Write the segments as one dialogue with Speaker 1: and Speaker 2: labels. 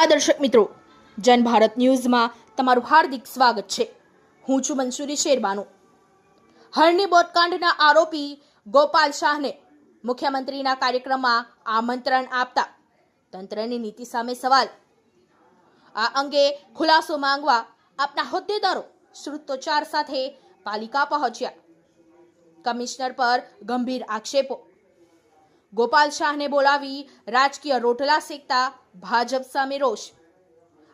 Speaker 1: નમસ્કાર દર્શક મિત્રો, જન ભારત ન્યૂઝમાં તમારું હાર્દિક સ્વાગત છે. હું છું મંસુરી શેરબાનુ. હરણી બોટકાંડના આરોપી ગોપાલ શાહને મુખ્યમંત્રીના કાર્યક્રમમાં આમંત્રણ આપતા તંત્રની નીતિ સામે સવાલ. આ અંગે ખુલાસો માંગવા આપના હોદ્દેદારો શ્રુતોચ્ચાર સાથે પાલિકા પહોંચ્યા. કમિશનર પર ગંભીર આક્ષેપો ગોપાલ શાહને બોલાવી રાજકીય રોટલા શેકતા ભાજપ સામે રોષ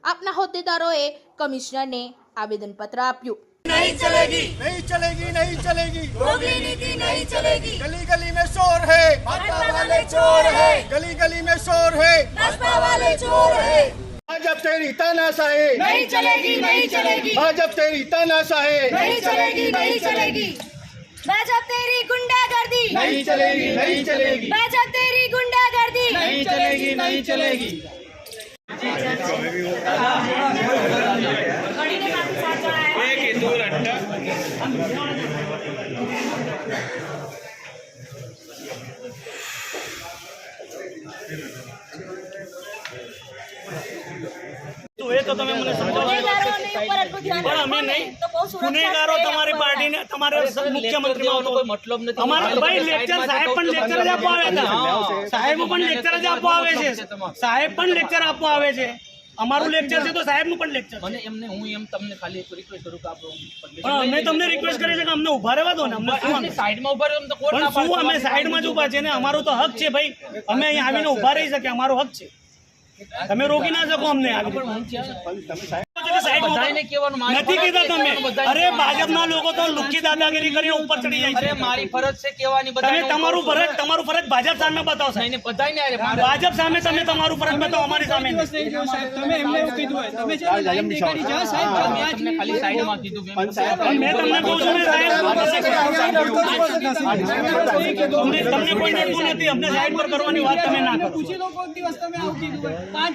Speaker 1: આપના હોદ્દેદારોએ કમિશનરને આવેદનપત્ર આપ્યું
Speaker 2: नहीं चलेगी
Speaker 3: नहीं चलेगी नहीं चलेगी
Speaker 2: दोगली नीति नहीं चलेगी
Speaker 3: गली गली में शोर है
Speaker 2: भाजपा वाले चोर है
Speaker 3: गली गली में शोर है
Speaker 2: भाजपा वाले चोर है
Speaker 3: भाजप तेरी तानाशाही
Speaker 2: नहीं चलेगी नहीं चलेगी
Speaker 3: भाजप तेरी तानाशाही
Speaker 2: नहीं चलेगी नहीं चलेगी भाजपा तेरी गुंडागर्दी
Speaker 3: नहीं चलेगी नहीं चलेगी
Speaker 2: भाजपा तेरी गुंडागर्दी
Speaker 3: नहीं चलेगी नहीं चलेगी
Speaker 4: તો એ તો તમે મને સમજાવો
Speaker 2: ગુનેગારોની ઉપર એટલું ધ્યાન
Speaker 4: પણ અમે
Speaker 2: રાખો ને,
Speaker 4: નહીં
Speaker 2: તો બહુ સુરક્ષા
Speaker 4: ગુનેગારો તમારી પાર્ટીને તમારે મુખ્યમંત્રી
Speaker 5: કોઈ મતલબ નથી.
Speaker 4: અમારે ભાઈ લેક્ચર સાહેબ પણ લેક્ચર જ આપવા આવે છે. સાહેબ પણ લેક્ચર જ આપવા આવે છે. સાહેબ પણ લેક્ચર આપવા આવે છે. અમારું લેક્ચર છે તો સાહેબનું પણ લેક્ચર
Speaker 5: મને એમને હું એમ તમને ખાલી એક રિક્વેસ્ટ કરું કે આપણે
Speaker 4: પણ અમે તમને રિક્વેસ્ટ કરીએ છીએ કે અમને ઊભા રહેવા દો ને અમને શું?
Speaker 5: સાઈડમાં ઊભા રહ્યો તો કોણ ના પાડે?
Speaker 4: અમે સાઈડમાં જ ઊભા છે ને અમારો તો હક છે ભાઈ. અમે અહીંયા આવીને ઊભા રહી શકીએ અમારો હક છે. તમે રોકી ના શકો અમને આવી.
Speaker 5: હું છે. બધાને કહેવાનું
Speaker 4: નથી કીધા તમે અરે ભાજપના લોકો તો લુચ્ચી દાદાગીરી કરીને ઉપર ચડી જાય
Speaker 5: અરે
Speaker 4: છે
Speaker 5: મારી ફરજ છે કહેવાની બધાને
Speaker 4: તમારું ફરજ તમારું ફરજ ભાજપ સામે બતાવશો
Speaker 5: નહીં, નહીં, બધાને અરે
Speaker 4: ભાજપ સામે તમે તમારું ફરજ બતાવો અમારી સામે
Speaker 6: તમે એમને એવું કીધું હોય તમે છે લાઈન દેખાડી જાઓ સાહેબ
Speaker 5: મેં તમને ખાલી સાઈડમાં કીધું મેં.
Speaker 4: તમને કહું છું ને સાહેબ તમને તમને કોઈ નથી અમને સાઈડ પર કરવાની વાત તમે ના કરો
Speaker 6: પૂછી લો કોઈ દિવસ તમે આવું કીધું પાંચ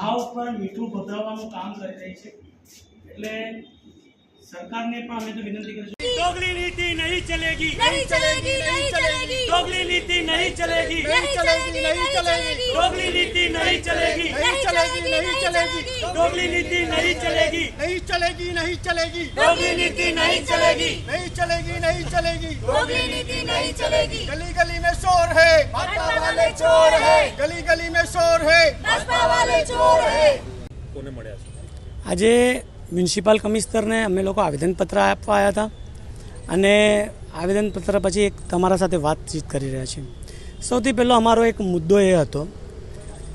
Speaker 4: ઘા પર મીઠું ભભરાવવાનું કામ કરી રહી છે. એટલે સરકારને પણ અમે તો વિનંતી કરીશું ડોગલી નીતિ નહીં ચલેગી
Speaker 2: नहीं चलेगी नहीं चलेगी
Speaker 4: ડોગલી નીતિ નહીં ચલેગી
Speaker 2: नहीं चलेगी नहीं चलेगी
Speaker 4: ડોગલી નીતિ નહીં ચલેગી
Speaker 3: नहीं चलेगी नहीं चलेगी
Speaker 4: ડોગલી નીતિ નહીં ચલેગી
Speaker 3: नहीं चलेगी नहीं चलेगी
Speaker 4: ડોગલી નીતિ નહીં ચલેગી
Speaker 3: नहीं चलेगी नहीं चलेगी
Speaker 2: दोगली नीति नहीं चलेगी
Speaker 3: गली गली में शोर है
Speaker 2: भाजपा वाले चोर है
Speaker 3: गली गली में शोर है
Speaker 2: भाजपा वाले चोर है
Speaker 7: આજે મ્યુનિસિપલ કમિશનરને અમે લોકો આવેદનપત્ર આપવા આવ્યા હતા અને આવેદનપત્ર પછી એક તમારા સાથે વાતચીત કરી રહ્યા છીએ. સૌથી પહેલો અમારો એક મુદ્દો એ હતો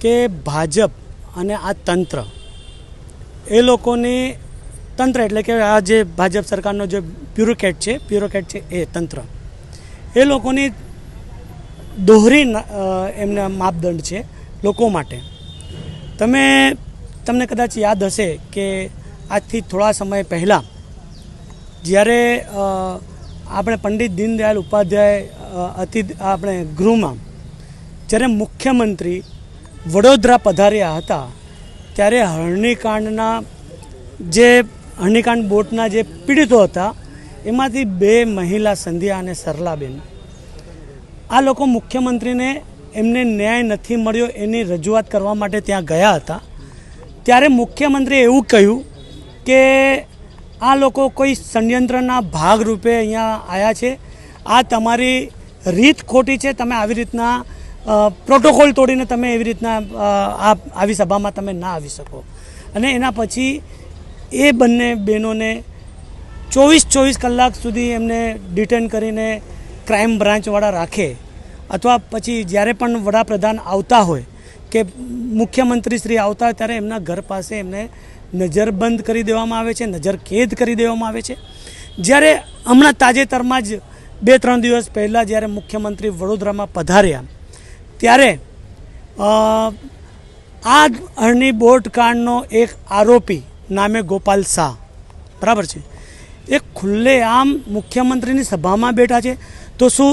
Speaker 7: કે ભાજપ અને આ તંત્ર, એ લોકોની તંત્ર એટલે કે આ જે ભાજપ સરકારનો જે બ્યુરોક્રેટ છે બ્યુરોક્રેટ છે એ તંત્ર, એ લોકોની દોહરી એમના માપદંડ છે લોકો માટે. તમે, તમને કદાચ યાદ હશે કે આજથી થોડા સમય પહેલાં જ્યારે આપણે પંડિત દીનદયાળ ઉપાધ્યાય અતિ આપણે ગૃહમાં જ્યારે મુખ્યમંત્રી વડોદરા પધાર્યા હતા, ત્યારે હરણીકાંડના જે, હરણીકાંડ બોટના જે પીડિતો હતા, એમાંથી બે મહિલા સંધ્યા અને સરલાબેન. આ લોકો મુખ્યમંત્રીને એમને ન્યાય નથી મળ્યો એની રજૂઆત કરવા માટે ત્યાં ગયા હતા. ત્યારે મુખ્યમંત્રીએ એવું કહ્યું કે આ લોકો કોઈ ષડયંત્રના ભાગરૂપે અહીંયા આવ્યા છે. આ તમારી રીત ખોટી છે. તમે આવી રીતના પ્રોટોકોલ તોડીને તમે એવી રીતના આ આવી સભામાં તમે ના આવી શકો. અને એના પછી એ બંને બહેનોને ચોવીસ ચોવીસ કલાક સુધી એમને ડિટેન કરીને ક્રાઇમ બ્રાન્ચવાળા રાખે. અથવા પછી જ્યારે પણ વડાપ્રધાન આવતા હોય કે મુખ્યમંત્રી શ્રી આવતા ત્યારે એમના ઘર પાસે એમને નજરબંધ કરી દેવામાં આવે છે, નજર કેદ કરી દેવામાં આવે છે. જ્યારે હમણાં તાજેતરમાં જ બે, ત્રણ દિવસ પહેલાં જ્યારે મુખ્યમંત્રી વડોદરામાં પધાર્યા, ત્યારે આ હરણી બોટ કાંડનો એક આરોપી નામે ગોપાલ શાહ, બરાબર છે? એ ખુલ્લેઆમ મુખ્યમંત્રીની સભામાં બેઠા છે. તો શું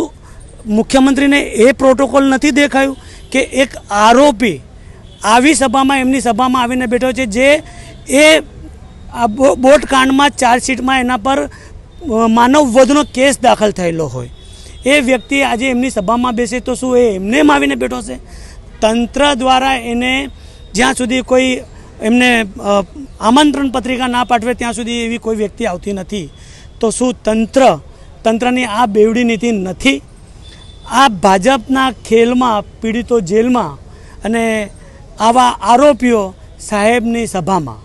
Speaker 7: મુખ્યમંત્રીને એ પ્રોટોકોલ નથી દેખાયું? કે એક આરોપી આવી સભામાં, એમની સભામાં આવીને બેઠો છે જે એ આ બોટ કાંડમાં ચાર્જશીટમાં એના પર માનવ વધનો કેસ દાખલ થયેલો હોય. એ વ્યક્તિ આજે એમની સભામાં બેસે તો શું એ એમને એમ આવીને બેઠો છે? તંત્ર દ્વારા એને જ્યાં સુધી કોઈ એમને આમંત્રણ પત્રિકા ના પાઠવે ત્યાં સુધી એવી કોઈ વ્યક્તિ આવતી નથી. તો શું તંત્ર, તંત્રની આ બેવડી નીતિ નથી? આ ભાજપના ખેલમાં, પીડિતો જેલમાં અને આવા આરોપીઓ સાહેબની સભામાં.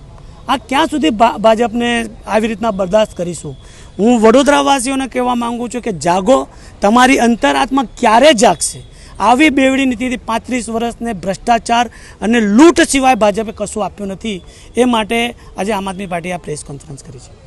Speaker 7: આ ક્યાં સુધી ભાજપને આવી રીતના બરદાસ્ત કરીશું? હું વડોદરાવાસીઓને કહેવા માંગુ છું કે જાગો, તમારી અંતરાત્મા ક્યારે જાગશે? આવી બેવડી નીતિથી પાંત્રીસ વર્ષને ભ્રષ્ટાચાર અને લૂંટ સિવાય ભાજપે કશું આપ્યું નથી, એ માટે આજે આમ આદમી પાર્ટીએ આ પ્રેસ કોન્ફરન્સ કરી છે.